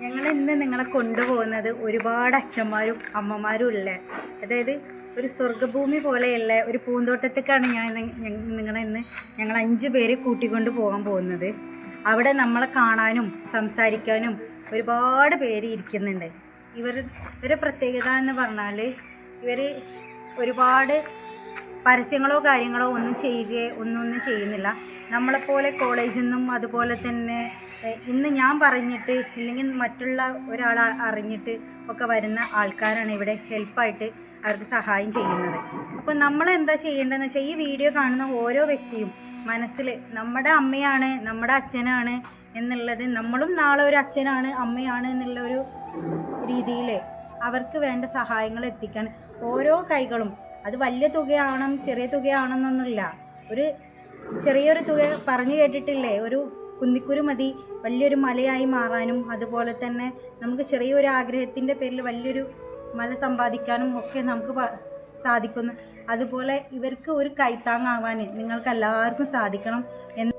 ഞങ്ങൾ ഇന്ന് നിങ്ങളെ കൊണ്ടുപോകുന്നത് ഒരുപാട് അച്ഛന്മാരും അമ്മമാരും ഉള്ള അതായത് ഒരു സ്വർഗഭൂമി പോലെയുള്ള ഒരു പൂന്തോട്ടത്തേക്കാണ് ഞാൻ നിങ്ങളെ ഇന്ന് ഞങ്ങൾ അഞ്ച് പേര് കൂട്ടിക്കൊണ്ട് പോകാൻ പോകുന്നത്. അവിടെ നമ്മളെ കാണാനും സംസാരിക്കാനും ഒരുപാട് പേര് ഇരിക്കുന്നുണ്ട്. ഇവർ ഇവരുടെ പ്രത്യേകത എന്ന് പറഞ്ഞാൽ ഇവർ ഒരുപാട് പരസ്യങ്ങളോ കാര്യങ്ങളോ ഒന്നും ചെയ്യുകയോ ഒന്നും ഒന്നും ചെയ്യുന്നില്ല. നമ്മളെപ്പോലെ കോളേജിൽ നിന്നും അതുപോലെ തന്നെ ഇന്ന് ഞാൻ പറഞ്ഞിട്ട് ഇല്ലെങ്കിൽ മറ്റുള്ള ഒരാൾ അറിഞ്ഞിട്ട് ഒക്കെ വരുന്ന ആൾക്കാരാണ് ഇവിടെ ഹെൽപ്പായിട്ട് അവർക്ക് സഹായം ചെയ്യുന്നത്. അപ്പോൾ നമ്മൾ എന്താ ചെയ്യേണ്ടതെന്ന് വെച്ചാൽ ഈ വീഡിയോ കാണുന്ന ഓരോ വ്യക്തിയും മനസ്സിൽ നമ്മുടെ അമ്മയാണ് നമ്മുടെ അച്ഛനാണ് എന്നുള്ളത് നമ്മളും നാളെ ഒരു അച്ഛനാണ് അമ്മയാണ് എന്നുള്ള ഒരു രീതിയിൽ അവർക്ക് വേണ്ട സഹായങ്ങൾ എത്തിക്കാൻ ഓരോ കൈകളും അത് വലിയ തുകയാവണം ചെറിയ തുകയാവണമെന്നൊന്നുമില്ല. ഒരു ചെറിയൊരു തുക പറഞ്ഞു കേട്ടിട്ടില്ലേ? ഒരു കുന്നിക്കുരു മതി. വലിയൊരു മലയായി മാറാനും അതുപോലെ തന്നെ നമുക്ക് ചെറിയൊരു ആഗ്രഹത്തിന്റെ പേരിൽ വലിയൊരു മല സമ്പാദിക്കാനും ഒക്കെ നമുക്ക് സാധിക്കുന്നു. അതുപോലെ ഇവർക്ക് ഒരു കൈത്താങ്ങാവാൻ നിങ്ങൾക്ക് എല്ലാവർക്കും സാധിക്കണം എന്ന്